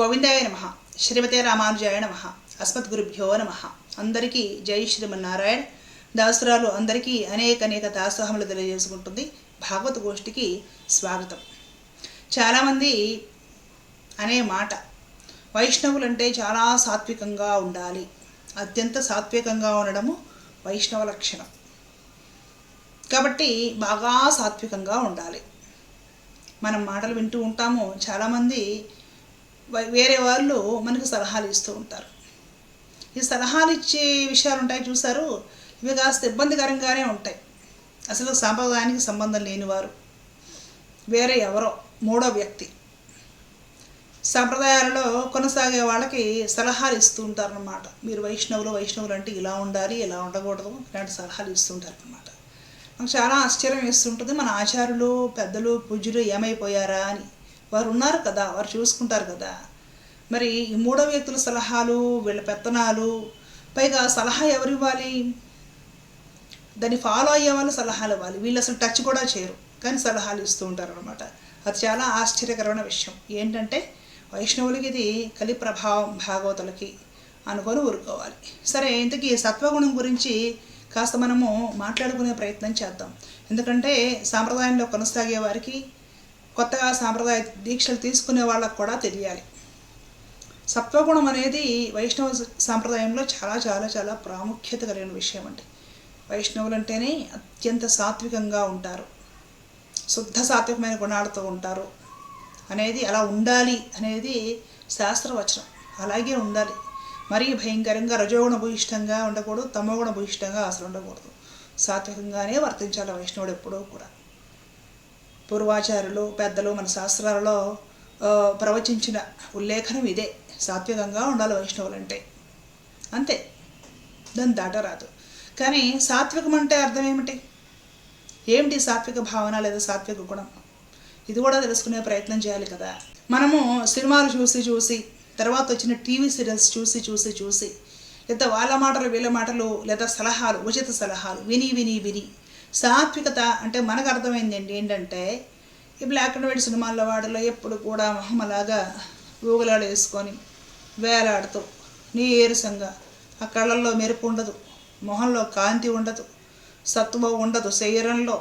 గోవిందాయ నమ. శ్రీమతే రామానుజాయ నమ. అస్మద్గురుభ్యో నమ. అందరికీ జై శ్రీమన్నారాయణ. దాసురాలు అందరికీ అనేక అనేక దాసోహములు తెలియజేసుకుంటుంది. భాగవత గోష్ఠికి స్వాగతం. చాలామంది అనే మాట వైష్ణవులు అంటే చాలా సాత్వికంగా ఉండాలి. అత్యంత సాత్వికంగా ఉండడము వైష్ణవ లక్షణం. కాబట్టి బాగా సాత్వికంగా ఉండాలి. మనం మాటలు వింటూ ఉంటాము. చాలామంది వేరే వాళ్ళు మనకు సలహాలు ఇస్తూ ఉంటారు. ఈ సలహాలు ఇచ్చే విషయాలు ఉంటాయి చూసారు? ఇవి కాస్త ఇబ్బందికరంగానే ఉంటాయి. అసలు సాంప్రదాయానికి సంబంధం లేనివారు. వేరే ఎవరో మూడో వ్యక్తి. సంప్రదాయాలలో కొనసాగే వాళ్ళకి సలహాలు ఇస్తూ ఉంటారన్నమాట. మీరు వైష్ణవులు వైష్ణవులు అంటే ఇలా ఉండాలి ఇలా ఉండకూడదు ఇలాంటి సలహాలు ఇస్తుంటారు అనమాట నాకు చాలా ఆశ్చర్యం వేస్తుంటుంది మన ఆచారులు పెద్దలు పూజలు ఏమైపోయారా అని. వారు ఉన్నారు కదా వారు చూసుకుంటారు కదా. మరి ఈ మూడో వ్యక్తుల సలహాలు వీళ్ళ పెత్తనాలు పైగా సలహా ఎవరు ఇవ్వాలి? దాన్ని ఫాలో అయ్యే వాళ్ళు సలహాలు ఇవ్వాలి. వీళ్ళు అసలు టచ్ కూడా చేయరు కానీ సలహాలు ఇస్తూ ఉంటారు అనమాట అది చాలా ఆశ్చర్యకరమైన విషయం. ఏంటంటే వైష్ణవులకి ఇది కలి ప్రభావం భాగవతులకి అనుకొని ఊరుకోవాలి. సరే ఇంతకీ సత్వగుణం గురించి కాస్త మనము మాట్లాడుకునే ప్రయత్నం చేద్దాం. ఎందుకంటే సాంప్రదాయంలో కొనసాగే వారికి కొత్తగా సాంప్రదాయ దీక్షలు తీసుకునే వాళ్ళకు కూడా తెలియాలి. సత్వగుణం అనేది వైష్ణవ సాంప్రదాయంలో చాలా చాలా చాలా ప్రాముఖ్యత కలిగిన విషయం అండి. వైష్ణవులు అంటేనే అత్యంత సాత్వికంగా ఉంటారు. శుద్ధ సాత్వికమైన గుణాలతో ఉంటారు అనేది అలా ఉండాలి అనేది శాస్త్రవచనం. అలాగే ఉండాలి. మరీ భయంకరంగా రజోగుణ భూయిష్టంగా ఉండకూడదు తమోగుణ భూయిష్టంగా అసలు ఉండకూడదు. సాత్వికంగానే వర్తించాలి వైష్ణవుడు ఎప్పుడూ కూడా. పూర్వాచారులు పెద్దలు మన శాస్త్రాలలో ప్రవచించిన ఉల్లేఖనం ఇదే. సాత్వికంగా ఉండాలి వైష్ణవులు అంటే అంతే. దాన్ని దాటరాదు. కానీ సాత్వికం అంటే అర్థం ఏమిటి? ఏమిటి సాత్విక భావన లేదా సాత్విక గుణం? ఇది కూడా తెలుసుకునే ప్రయత్నం చేయాలి కదా. మనము సినిమాలు చూసి చూసి తర్వాత వచ్చిన టీవీ సీరియల్స్ చూసి చూసి చూసి లేదా వాళ్ళ మాటలు వీళ్ళ మాటలు లేదా సలహాలు ఉచిత సలహాలు విని విని విని సాత్వికత అంటే మనకు అర్థమైంది ఏంటి ఏంటంటే ఈ బ్లాక్ అండ్ వైట్ సినిమాల్లో వాడలో ఎప్పుడు కూడా మొహం ఊగలాడు వేసుకొని వేలాడుతూ నీరసంగా ఆ కళ్ళల్లో మెరుపు ఉండదు మొహంలో కాంతి ఉండదు సత్తువ ఉండదు శరీరంలో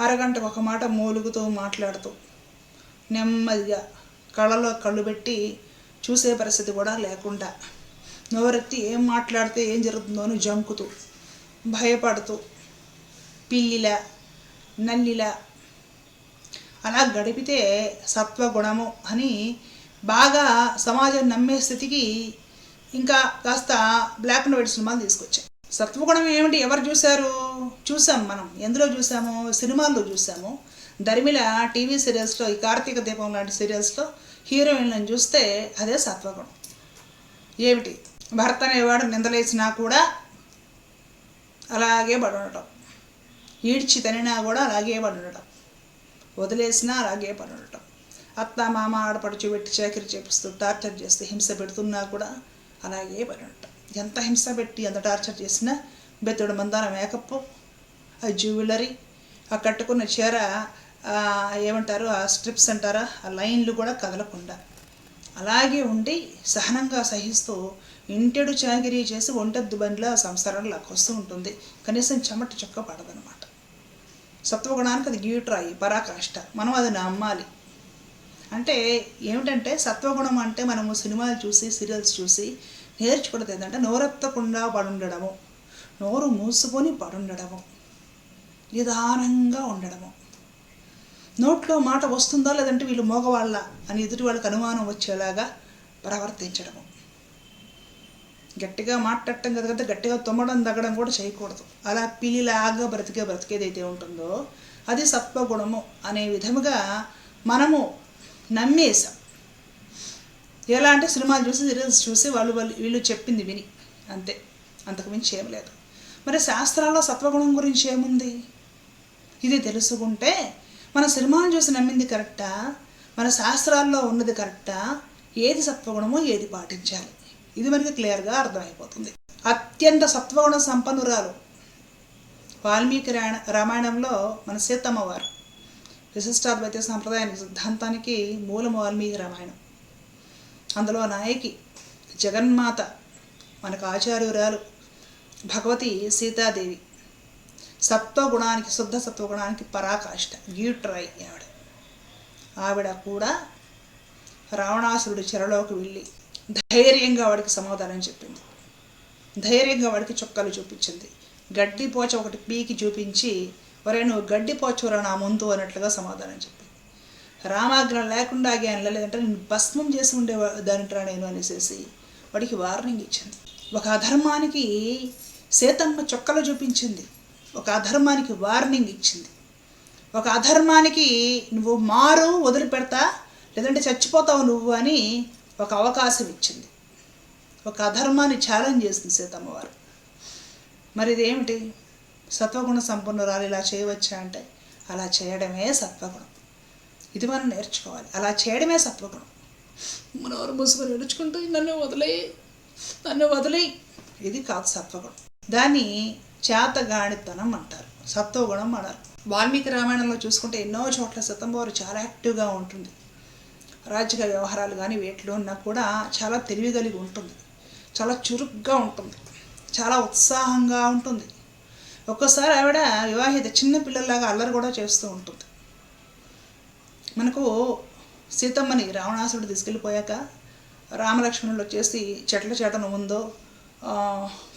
అరగంటకు ఒక మాట మూలుగుతూ మాట్లాడుతూ నెమ్మదిగా కళ్ళలో కళ్ళు పెట్టి చూసే పరిస్థితి కూడా లేకుండా నోరెత్తి ఏం మాట్లాడితే ఏం జరుగుతుందో అని జంకుతూ భయపడుతూ పిల్లిలా నల్లిలా అలా గడిపితే సత్వగుణము అని బాగా సమాజం నమ్మే స్థితికి ఇంకా కాస్త బ్లాక్ అండ్ వైట్ సినిమాలు తీసుకొచ్చాయి. సత్వగుణం ఏమిటి? ఎవరు చూశారు? చూసాం మనం. ఎందులో చూసాము? సినిమాల్లో చూసాము. ధర్మిల టీవీ సీరియల్స్లో ఈ కార్తీక దీపం లాంటి సీరియల్స్లో హీరోయిన్లను చూస్తే అదే సత్వగుణం. ఏమిటి? భర్త అనేవాడు నిందలేసినా కూడా అలాగే పడి ఉండటం ఈడ్చి తనినా కూడా అలాగే పడుండటం వదిలేసినా అలాగే పడుండటం అత్త మామ ఆడపడుచు పెట్టి చాకరీ చేపిస్తూ టార్చర్ చేస్తూ హింస పెడుతున్నా కూడా అలాగే పడుండటం ఉండటం ఎంత హింస పెట్టి ఎంత టార్చర్ చేసినా బెత్తుడు మందాన మేకప్ ఆ జ్యువెలరీ ఆ కట్టుకున్న చీర ఏమంటారు ఆ స్ట్రిప్స్ అంటారా ఆ లైన్లు కూడా కదలకుండా అలాగే ఉండి సహనంగా సహిస్తూ ఇంటెడు చాకిరీ చేసి ఒంటద్దు బండిలో ఆ సంసారం లాక్కొస్తూ ఉంటుంది. కనీసం చెమట చుక్క పడదనమాట. సత్వగుణానికి అది గీట్రాయి పరాకాష్ట. మనం అది నమ్మాలి. అంటే ఏమిటంటే సత్వగుణం అంటే మనము సినిమాలు చూసి సీరియల్స్ చూసి నేర్చుకున్నది ఏంటంటే నోరెత్తకుండా పడుండడము. నోరు మూసుకొని పడుండడము. నిదానంగా ఉండడము. నోట్లో మాట వస్తుందా లేదంటే వీళ్ళు మోగవాళ్ళ అని ఎదుటి వాళ్ళకి అనుమానం వచ్చేలాగా ప్రవర్తించడము. గట్టిగా మాట్లాడటం కదా కదా గట్టిగా తుమ్మడం తగ్గడం కూడా చేయకూడదు. అలా పిలిలాగా బ్రతికే బ్రతికేదైతే ఉంటుందో అది సత్వగుణము అనే విధముగా మనము నమ్మేశాం. ఎలా అంటే సినిమాలు చూసి సీరియల్స్ చూసి వాళ్ళు వాళ్ళు వీళ్ళు చెప్పింది విని అంతే. అంతకు మించి ఏం లేదు. మరి శాస్త్రాల్లో సత్వగుణం గురించి ఏముంది? ఇది తెలుసుకుంటే మన సినిమాను చూసి నమ్మింది కరెక్టా? మన శాస్త్రాల్లో ఉన్నది కరెక్టా? ఏది సత్వగుణమో ఏది పాటించాలి? ఇది మనకి క్లియర్గా అర్థమైపోతుంది. అత్యంత సత్వగుణ సంపన్నురాలు వాల్మీకి రాయణ రామాయణంలో మన సీతమ్మ వారు విశిష్టాద్వైత సాంప్రదాయానికి సిద్ధాంతానికి మూలం వాల్మీకి రామాయణం. అందులో నాయకి జగన్మాత మనకు ఆచార్యురాలు భగవతి సీతాదేవి. సత్వగుణానికి శుద్ధ సత్వగుణానికి పరాకాష్ట గీట్రాయి ఆవిడ. ఆవిడ కూడా రావణాసురుడి చెరలోకి వెళ్ళి ధైర్యంగా వాడికి సమాధానం చెప్పింది. ధైర్యంగా వాడికి చొక్కాలు చూపించింది. గడ్డి పోచ ఒకటి పీకి చూపించి ఒరే నువ్వు గడ్డి పోచవరా నా ముందు అన్నట్లుగా సమాధానం చెప్పింది. రామాగ్రహం లేకుండా ఆగాను లేదంటే నేను భస్మం చేసి ఉండే దానిట్రా నేను అనేసి వాడికి వార్నింగ్ ఇచ్చింది. ఒక అధర్మానికి సీతమ్మ చొక్కలు చూపించింది. ఒక అధర్మానికి వార్నింగ్ ఇచ్చింది. ఒక అధర్మానికి నువ్వు మారు వదిలిపెడతా లేదంటే చచ్చిపోతావు నువ్వు అని ఒక అవకాశం ఇచ్చింది. ఒక అధర్మాన్ని ఛాలెంజ్ చేసింది సీతమ్మ వారు మరి ఇదేమిటి? సత్వగుణ సంపన్నురాలు ఇలా చేయవచ్చా అంటే అలా చేయడమే సత్వగుణం. ఇది మనం నేర్చుకోవాలి. అలా చేయడమే సత్వగుణం. మనవారు మూసుకొని నడుచుకుంటూ నన్ను వదిలే నన్ను వదిలే ఇది కాదు సత్వగుణం. దాన్ని చేతగాణితనం అంటారు. సత్వగుణం అన్నారు. వాల్మీకి రామాయణంలో చూసుకుంటే ఎన్నో చోట్ల సతంబవారు చాలా యాక్టివ్గా ఉంటుంది రాజకీయ వ్యవహారాలు కానీ వేటిలో ఉన్నా కూడా చాలా తెలివి కలిగి ఉంటుంది. చాలా చురుగ్గా ఉంటుంది. చాలా ఉత్సాహంగా ఉంటుంది. ఒక్కోసారి ఆవిడ వివాహిత చిన్న పిల్లల్లాగా అల్లరి కూడా చేస్తూ ఉంటుంది. మనకు సీతమ్మని రావణాసుడు తీసుకెళ్ళిపోయాక రామలక్ష్మణులు వచ్చేసి చెట్ల చేటను ఉందో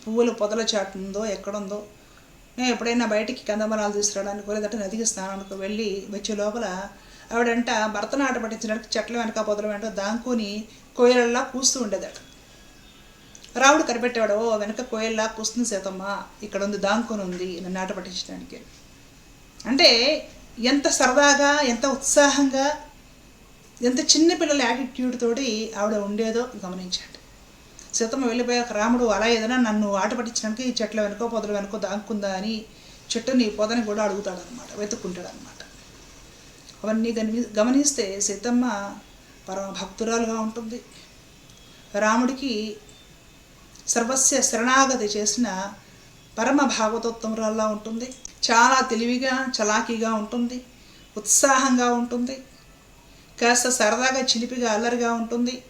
పువ్వుల పొదల చాటు ఉందో ఎక్కడుందో నేను ఎప్పుడైనా బయటికి కందమరాలు తీసుకురావడానికి లేదంటే నదికి స్నానానికి వెళ్ళి వచ్చే లోపల ఆవిడంట భరతనాట ఆట పట్టించడానికి చెట్ల వెనక పొదల వెంట దాంకుని కోయలల్లా కూస్తూ ఉండేదట. రావుడు కనిపెట్టేవాడు "ఓ, వెనక కోయల్లా కూస్తుంది సీతమ్మ ఇక్కడ ఉంది దాంకుని ఉంది నన్ను ఆట పట్టించడానికి. అంటే ఎంత సరదాగా ఎంత ఉత్సాహంగా ఎంత చిన్న పిల్లల యాటిట్యూడ్ తోటి ఆవిడ ఉండేదో గమనించండి. సీతమ్మ వెళ్ళిపోయాక రాముడు అలా ఏదైనా నన్ను ఆట పట్టించడానికి ఈ చెట్ల వెనుకో పొదల వెనుకో దాక్కుందా అని చెట్టుని పొదని కూడా అడుగుతాడు అనమాట వెతుక్కుంటాడు అనమాట అవన్నీ గని గమనిస్తే సీతమ్మ పరమ భక్తురాలుగా ఉంటుంది. రాముడికి సర్వస్య శరణాగతి చేసిన పరమ భాగవతోత్తమురాల్లా ఉంటుంది. చాలా తెలివిగా చలాకీగా ఉంటుంది. ఉత్సాహంగా ఉంటుంది. కాస్త సరదాగా చిలిపిగా అల్లరిగా ఉంటుంది.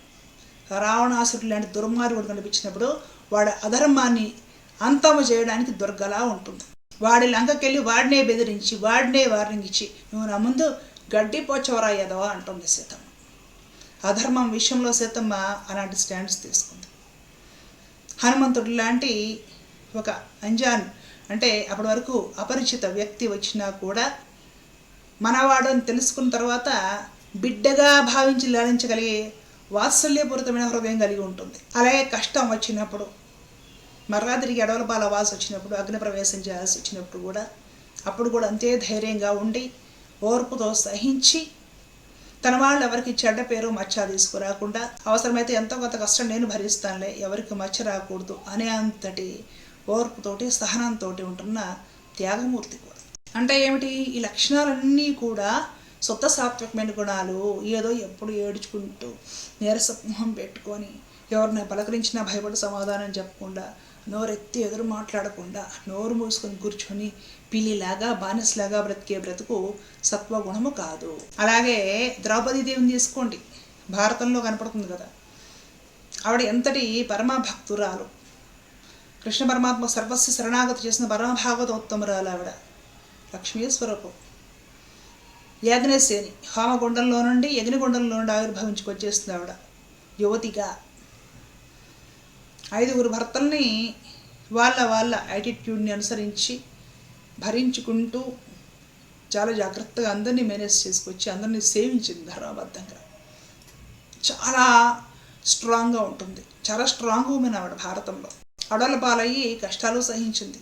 రావణాసురుడు లాంటి దుర్మార్గుడు కనిపించినప్పుడు వాడి అధర్మాన్ని అంతము చేయడానికి దుర్గలా ఉంటుంది. వాడి లంకకెళ్ళి వాడినే బెదిరించి వాడినే వార్నింగ్ ఇచ్చి నువ్వు నా ముందు గడ్డి పోచవరా ఎదవా అంటుంది సీతమ్మ. అధర్మం విషయంలో సీతమ్మ అలాంటి స్టాండ్స్ తీసుకుంది. హనుమంతుడు లాంటి ఒక అంజాన్ అంటే అప్పటి వరకు అపరిచిత వ్యక్తి వచ్చినా కూడా మనవాడు అని తెలుసుకున్న తర్వాత బిడ్డగా భావించి లాలించగలిగే వాత్సల్యపూరితమైన హృదయం కలిగి ఉంటుంది. అలాగే కష్టం వచ్చినప్పుడు మర్రా తిరిగి అడవుల పాల వాసి వచ్చినప్పుడు అగ్ని ప్రవేశం చేయాల్సి వచ్చినప్పుడు కూడా అప్పుడు కూడా అంతే ధైర్యంగా ఉండి ఓర్పుతో సహించి తన వాళ్ళు ఎవరికి చెడ్డ పేరు మచ్చ తీసుకురాకుండా అవసరమైతే ఎంతో కొంత కష్టం నేను భరిస్తానులే ఎవరికి మచ్చ రాకూడదు అనే అంతటి ఓర్పుతోటి సహనంతో ఉంటున్న త్యాగమూర్తి కూడా. అంటే ఏమిటి? ఈ లక్షణాలన్నీ కూడా సొత్త సాత్వికమైన గుణాలు. ఏదో ఎప్పుడు ఏడ్చుకుంటూ నీరస మొహం పెట్టుకొని ఎవరిని పలకరించినా భయపడి సమాధానం చెప్పకుండా నోరెత్తి ఎదురు మాట్లాడకుండా నోరు మూసుకొని కూర్చొని పిల్లిలాగా బానిసలాగా బ్రతికే బ్రతుకు సత్వగుణము కాదు. అలాగే ద్రౌపదీ దేవిని తీసుకోండి. భారతంలో కనపడుతుంది కదా. ఆవిడ ఎంతటి పరమ భక్తురాలు కృష్ణ పరమాత్మ సర్వస్వ శరణాగతి చేసిన పరమ భాగవత ఆవిడ. లక్ష్మీ స్వరూపం యాజ్ఞసేని హోమగుండంలో నుండి యజ్ఞగుండంలో నుండి ఆవిర్భవించుకొచ్చేస్తుంది ఆవిడ. యువతిగా. ఐదుగురు భర్తల్ని వాళ్ళ వాళ్ళ యాటిట్యూడ్ని అనుసరించి భరించుకుంటూ చాలా జాగ్రత్తగా అందరినీ మేనేజ్ చేసుకొచ్చి అందరినీ సేవించింది ధర్మబద్ధంగా చాలా స్ట్రాంగ్గా ఉంటుంది. చాలా స్ట్రాంగ్ ఉమెన్ ఆవిడ భారతంలో. అడల పాలయ్యి కష్టాలు సహించింది.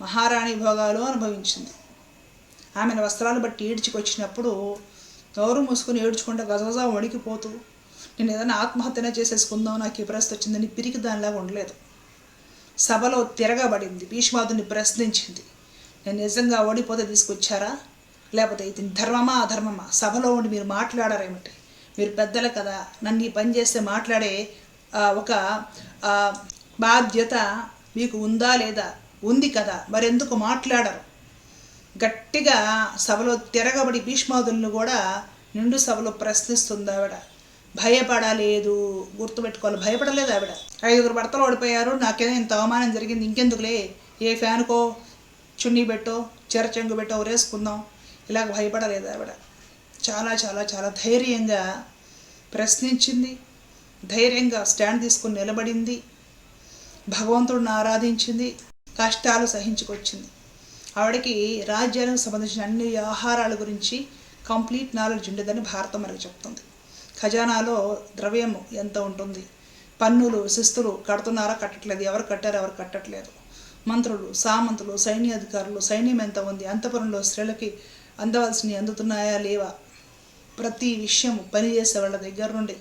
మహారాణి భోగాలు అనుభవించింది. ఆమెను వస్త్రాలు బట్టి ఈడ్చుకొచ్చినప్పుడు నోరు మూసుకొని ఏడ్చుకుంటే గజగజ వణికిపోతూ నేను ఏదైనా ఆత్మహత్యనే చేసేసుకుందాం నాకు ఈ పరిస్థితి వచ్చిందని పిరికి దానిలాగా ఉండలేదు. సభలో తిరగబడింది. భీష్మాదుని ప్రశ్నించింది. నేను నిజంగా ఓడిపోతే తీసుకొచ్చారా? లేకపోతే ఇది ధర్మమా అధర్మమా? సభలో ఉండి మీరు మాట్లాడారేమిటి మీరు పెద్దలు కదా నన్ను ఈ పని చేస్తే మాట్లాడే ఒక బాధ్యత మీకు ఉందా లేదా? ఉంది కదా మరెందుకు మాట్లాడరు? గట్టిగా సభలో తిరగబడి భీష్మాదులను కూడా నిండు సభలో ప్రశ్నిస్తుంది ఆవిడ. భయపడలేదు గుర్తుపెట్టుకోవాలి. భయపడలేదు ఆవిడ. ఐదుగురు భర్తలు ఓడిపోయారు నాకేదో ఇంత అవమానం జరిగింది ఇంకెందుకులే? ఏ ఫ్యాన్కో? చున్నీ పెట్టో చెర చెంగు పెట్టో ఉరేసుకుందాం ఇలాగ భయపడలేదు ఆవిడ. చాలా చాలా చాలా ధైర్యంగా ప్రశ్నించింది. ధైర్యంగా స్టాండ్ తీసుకుని నిలబడింది. భగవంతుడిని ఆరాధించింది. కష్టాలు సహించుకొచ్చింది. ఆవిడకి రాజ్యానికి సంబంధించిన అన్ని ఆహారాల గురించి కంప్లీట్ నాలెడ్జ్ ఉండేదని భారతం మనకు చెప్తుంది. ఖజానాలో ద్రవ్యం ఎంత ఉంటుంది? పన్నులు శిస్తులు కడుతున్నారా కట్టట్లేదు? ఎవరు కట్టారు ఎవరు కట్టట్లేదు? మంత్రులు సామంతులు సైన్యాధికారులు సైన్యం ఎంత ఉంది అంతపురంలో స్త్రీలకి అందవలసినవి అందుతున్నాయా లేవా? ప్రతి విషయం పనిచేసే వాళ్ళ దగ్గర నుండి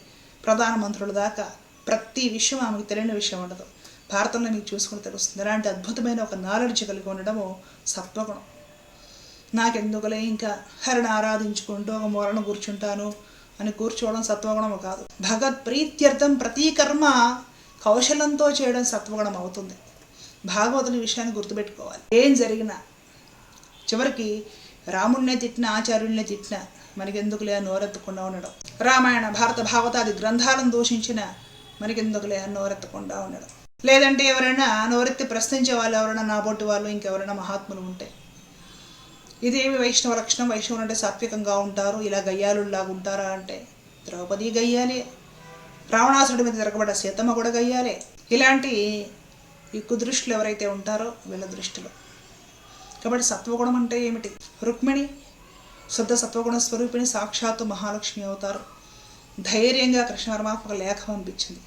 ప్రధానమంత్రుల దాకా ప్రతి విషయం ఆమెకు తెలియని విషయం ఉండదు. భారతంలో మీకు చూసుకుని తెలుస్తుంది అలాంటి అద్భుతమైన ఒక నాలెడ్జ్ కలిగి ఉండడము సత్వగుణం నాకెందుకులే ఇంకా హరిని ఆరాధించుకుంటూ ఒక మూలను కూర్చుంటాను అని కూర్చోవడం సత్వగుణము కాదు. భగవత్ ప్రీత్యర్థం ప్రతి కర్మ కౌశలంతో చేయడం సత్వగుణం అవుతుంది భాగవతుని విషయాన్ని గుర్తుపెట్టుకోవాలి. ఏం జరిగినా చివరికి రాముడినే తిట్టిన ఆచార్యుడినే తిట్టిన మనకెందుకులే నోరెత్తకుండా ఉండడం. రామాయణ భారత భాగవతాది గ్రంథాలను దూషించిన మనకెందుకులే నోరెత్తకుండా ఉండడం. లేదంటే ఎవరైనా నోరెత్తి ప్రశ్నించే వాళ్ళు ఎవరైనా నాబోటి వాళ్ళు ఇంకెవరైనా మహాత్ములు ఉంటే. ఇదేమి వైష్ణవ లక్షణం? వైష్ణవులు అంటే సాత్వికంగా ఉంటారు ఇలా గయ్యాలులాగా ఉంటారా అంటే ద్రౌపది గయ్యాలే. రావణాసుడి మీద తిరగబడ్డ సీతమ్మ కూడా గయ్యాలే. ఇలాంటి ఈ కుదృష్టిలో ఎవరైతే ఉంటారో వీళ్ళ దృష్టిలో. కాబట్టి సత్వగుణం అంటే ఏమిటి? రుక్మిణి శుద్ధ సత్వగుణ స్వరూపిణి సాక్షాత్తు మహాలక్ష్మి అవుతారు. ధైర్యంగా కృష్ణ పరమాత్మ ఒక లేఖ పంపించింది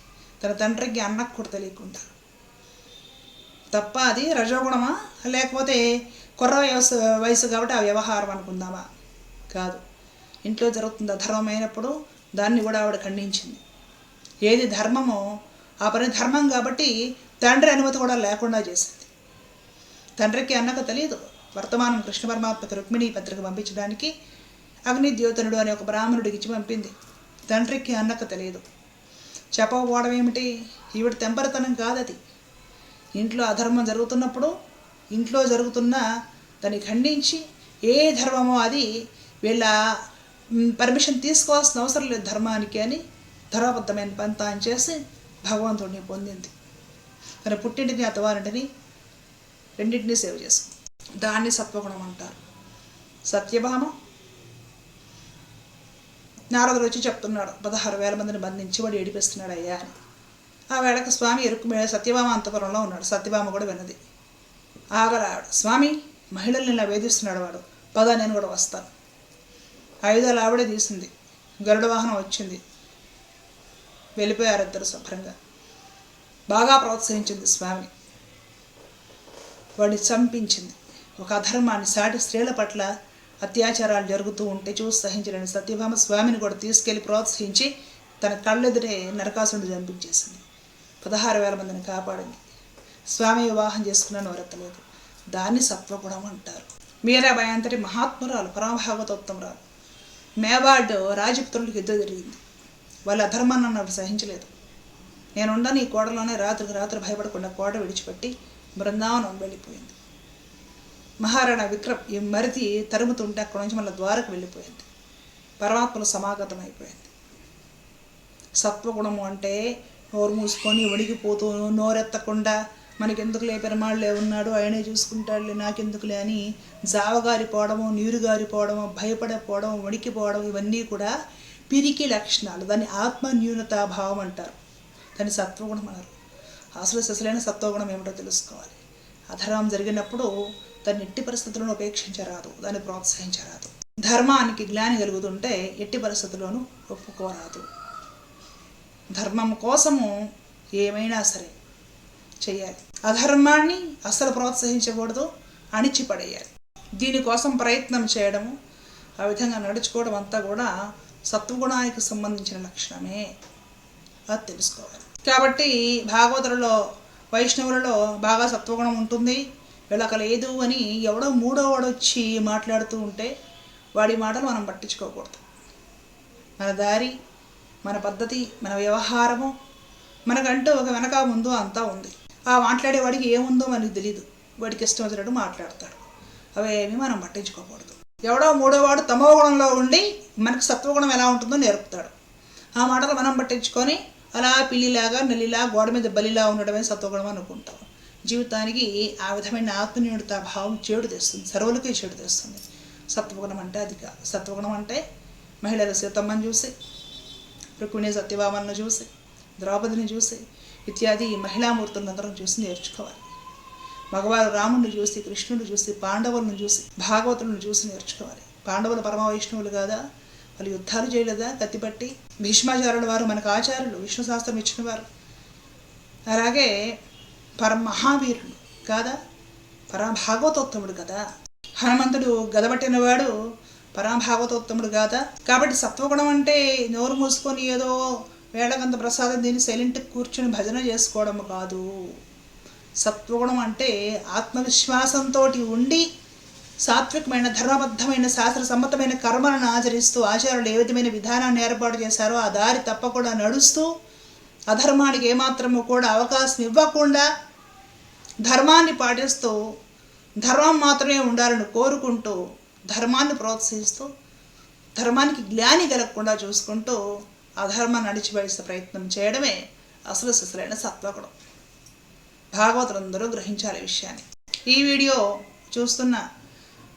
తన తండ్రికి అన్నకు కూడా తెలియకుండా తప్ప అది రజోగుణమా? లేకపోతే కుర్ర వయసు వయసు కాబట్టి ఆ వ్యవహారం అనుకుందామా? కాదు. ఇంట్లో జరుగుతుంది అధర్మమైనప్పుడు దాన్ని కూడా ఆవిడ ఖండించింది. ఏది ధర్మమో ఆ పని ధర్మం కాబట్టి తండ్రి అనుమతి కూడా లేకుండా చేసింది. తండ్రికి అన్నకు తెలియదు. వర్తమానం కృష్ణ పరమాత్మకి రుక్మిణి పత్రిక పంపించడానికి అగ్నిద్యోతనుడు అనే ఒక బ్రాహ్మణుడికి ఇచ్చి పంపింది. తండ్రికి అన్నకు తెలియదు. చెప్పకపోవడం ఏమిటి? ఈవిడ తెంపరితనం కాదది. ఇంట్లో అధర్మం జరుగుతున్నప్పుడు ఇంట్లో జరుగుతున్న దాన్ని ఖండించి ఏ ధర్మమో అది వీళ్ళ పర్మిషన్ తీసుకోవాల్సిన అవసరం లేదు ధర్మానికి అని ధర్మబద్ధమైన పంతాన్ని చేసి భగవంతుడిని పొందింది. తన పుట్టింటిని అత్తవారింటిని రెండింటిని సేవ చేస్తుంది దాన్ని సత్వగుణం అంటారు. సత్యభామ నారదుడు వచ్చి చెప్తున్నాడు పదహారు వేల మందిని బంధించి వాడు ఏడిపిస్తున్నాడు అయ్యా అని. ఆ వేళకు స్వామి ఎరుకు మీద సత్యభామ అంతపురంలో ఉన్నాడు. సత్యభామ కూడా విన్నది. ఆగలాడు స్వామి మహిళల్ని ఇలా వేధిస్తున్నాడు వాడు. పద నేను కూడా వస్తాను. ఆయుధాలు ఆవిడే తీసింది. గరుడ వాహనం వచ్చింది. వెళ్ళిపోయారు ఇద్దరు శుభ్రంగా. బాగా ప్రోత్సహించింది స్వామి. వాడిని చంపించింది. ఒక అధర్మాన్ని సాటి స్త్రీల పట్ల అత్యాచారాలు జరుగుతూ ఉంటే చూసి సహించలేని సత్యభామ స్వామిని కూడా తీసుకెళ్ళి ప్రోత్సహించి తన కళ్ళెదురే నరకాసుని చంపించేసింది. పదహారు వేల మందిని కాపాడింది. స్వామి వివాహం చేసుకున్న నోరెత్తలేదు. దాన్ని సత్వగుణం అంటారు. మీరాబాయి అంతటి మహాత్మురాలు పరమభాగవతోత్తమరాలు. మేవాడ్ రాజపుత్రులకు యుద్ధం జరిగింది. వాళ్ళ అధర్మాన్ని సహించలేదు. నేనుండ నీ కోటలోనే రాత్రికి రాత్రి భయపడకుండా కోట విడిచిపెట్టి బృందావనం వెళ్ళిపోయింది. మహారాణా విక్రమ్ ఈ మరిది తరుముతుంటే అక్కడి నుంచి మళ్ళీ ద్వారకు వెళ్ళిపోయింది. పరమాత్మలు సమాగతం అయిపోయింది. సత్వగుణము అంటే నోరు మూసుకొని వణికిపోతూ నోరెత్తకుండా మనకెందుకులే పెరమాళ్ళే ఉన్నాడు ఆయనే చూసుకుంటాడులే నాకెందుకులే అని జావగారిపోవడము నీరు గారిపోవడము భయపడిపోవడం వణికిపోవడం ఇవన్నీ కూడా పిరికి లక్షణాలు. దాన్ని ఆత్మ న్యూనతాభావం అంటారు. దాన్ని సత్వగుణం అన్నారు అసలు అసలైన సత్వగుణం ఏమిటో తెలుసుకోవాలి. అధర్మం జరిగినప్పుడు దాన్ని ఎట్టి పరిస్థితుల్లోనూ ఉపేక్షించరాదు దాన్ని ప్రోత్సహించరాదు. ధర్మానికి జ్ఞాని కలుగుతుంటే ఎట్టి పరిస్థితుల్లోనూ ఒప్పుకోరాదు. ధర్మం కోసము ఏమైనా సరే చేయాలి అధర్మాన్ని అస్సలు ప్రోత్సహించకూడదు అణిచిపడేయాలి. దీనికోసం ప్రయత్నం చేయడము ఆ విధంగా నడుచుకోవడం అంతా కూడా సత్వగుణానికి సంబంధించిన లక్షణమే. అది తెలుసుకోవాలి. కాబట్టి భాగవతులలో వైష్ణవులలో బాగా సత్వగుణం ఉంటుంది. వీళ్ళక లేదు అని ఎవడో మూడో వాడు వచ్చి మాట్లాడుతూ ఉంటే వాడి మాటలు మనం పట్టించుకోకూడదు. మన దారి మన పద్ధతి మన వ్యవహారము మనకంటూ ఒక వెనక ముందు అంతా ఉంది. ఆ మాట్లాడేవాడికి ఏముందో మనకి తెలియదు వాడికి ఇష్టం వచ్చినట్టు మాట్లాడతాడు. అవేమి మనం పట్టించుకోకూడదు. ఎవడో మూడోవాడు తమో గుణంలో ఉండి మనకు సత్వగుణం ఎలా ఉంటుందో నేర్పుతాడు. ఆ మాటలు మనం పట్టించుకొని అలా పిల్లిలాగా నల్లిలా గోడ మీద బలిలా ఉండడమే సత్వగుణం అనుకుంటాం. జీవితానికి ఆ విధమైన ఆత్మీయుడిత భావం చేడు తెస్తుంది సర్వులకే చెడు తెస్తుంది. సత్వగుణం అంటే అది కాదు. సత్వగుణం అంటే మహిళల సీతమ్మని చూసి రుక్మిణి సత్యభామను చూసి ద్రౌపదిని చూసి ఇత్యాది మహిళామూర్తులందరం చూసి నేర్చుకోవాలి. మగవారు రాముడిని చూసి కృష్ణుని చూసి పాండవులను చూసి భాగవతులను చూసి నేర్చుకోవాలి. పాండవులు పరమ వైష్ణవులు కాదా? వాళ్ళు యుద్ధాలు చేయలేదా? కత్తిపట్టి భీష్మాచారుల వారు మనకు ఆచార్యులు విష్ణు శాస్త్రం ఇచ్చిన వారు అలాగే పరమ మహావీరుడు కాదా? పరమభాగవతోత్తముడు కదా. హనుమంతుడు గదబట్టినవాడు పరమభాగవతోత్తముడు కాదా? కాబట్టి సత్వగుణం అంటే నోరు మూసుకొని ఏదో వేళకంత ప్రసాదం దీన్ని సైలెంట్ కూర్చుని భజన చేసుకోవడం కాదు. సత్వగుణం అంటే ఆత్మవిశ్వాసంతో ఉండి సాత్వికమైన ధర్మబద్ధమైన శాస్త్ర సమ్మతమైన కర్మలను ఆచరిస్తూ ఆచార్యులు ఏ విధమైన విధానాన్ని ఏర్పాటు చేశారో ఆ దారి తప్పకుండా నడుస్తూ అధర్మానికి ఏమాత్రము కూడా అవకాశం ఇవ్వకుండా ధర్మాన్ని పాటిస్తూ ధర్మం మాత్రమే ఉండాలని కోరుకుంటూ ధర్మాన్ని ప్రోత్సహిస్తూ ధర్మానికి జ్ఞాని కలగకుండా చూసుకుంటూ అధర్మాన్ని అణిచివేసే ప్రయత్నం చేయడమే అసలు సిసలైన సత్వగుణం. భాగవతులందరూ గ్రహించాలి విషయాన్ని. ఈ వీడియో చూస్తున్న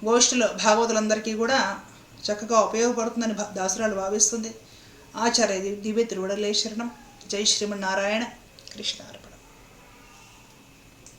గోష్ఠులు భాగవతులందరికీ కూడా చక్కగా ఉపయోగపడుతుందని భా- దాసరాలు భావిస్తుంది. ఆచార్య దివ్య తిరువడలే శరణం జై శ్రీమన్నారాయణ. కృష్ణారాయణ